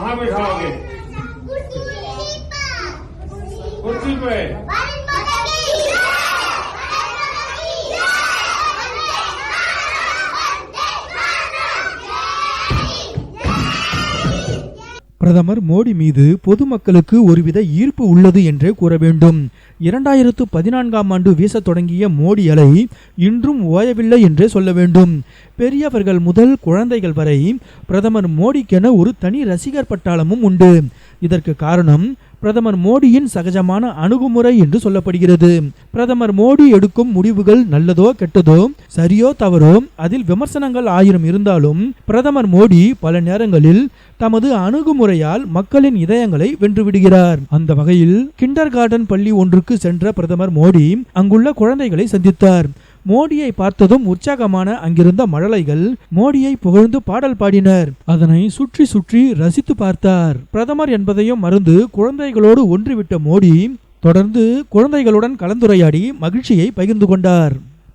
कहाँ बैठाओगे कुर्सी पे। பிரதமர் மோடி மீது பொதுமக்களுக்கு ஒருவித ஈர்ப்பு உள்ளது என்றே கூற வேண்டும். இரண்டாயிரத்து பதினான்காம் ஆண்டு வீசத் தொடங்கிய மோடி அலை இன்றும் ஓயவில்லை என்றே சொல்ல வேண்டும். பெரியவர்கள் முதல் குழந்தைகள் வரை பிரதமர் மோடிக்கென ஒரு தனி ரசிகர் பட்டாளமும் உண்டு. இதற்கு காரணம் பிரதமர் மோடியின் சகஜமான அணுகுமுறை என்று சொல்லப்படுகிறது. பிரதமர் மோடி எடுக்கும் முடிவுகள் நல்லதோ கெட்டதோ சரியோ தவறோ அதில் விமர்சனங்கள் ஆயிரம் இருந்தாலும் பிரதமர் மோடி பல நேரங்களில் தமது அணுகுமுறையால் மக்களின் இதயங்களை வென்றுவிடுகிறார். அந்த வகையில் கிண்டர் கார்டன் பள்ளி ஒன்றுக்கு சென்ற பிரதமர் மோடி அங்குள்ள குழந்தைகளை சந்தித்தார். மோடியை பார்த்ததும் உற்சாகமான அங்கிருந்த மழலைகள் மோடியை புகழ்ந்து பாடல் பாடினர். அதனை சுற்றி சுற்றி ரசித்து பார்த்தார். பிரதமர் என்பதையும் மறந்து குழந்தைகளோடு ஒன்றுவிட்ட மோடி தொடர்ந்து குழந்தைகளுடன் கலந்துரையாடி மகிழ்ச்சியை பகிர்ந்து கொண்டார்.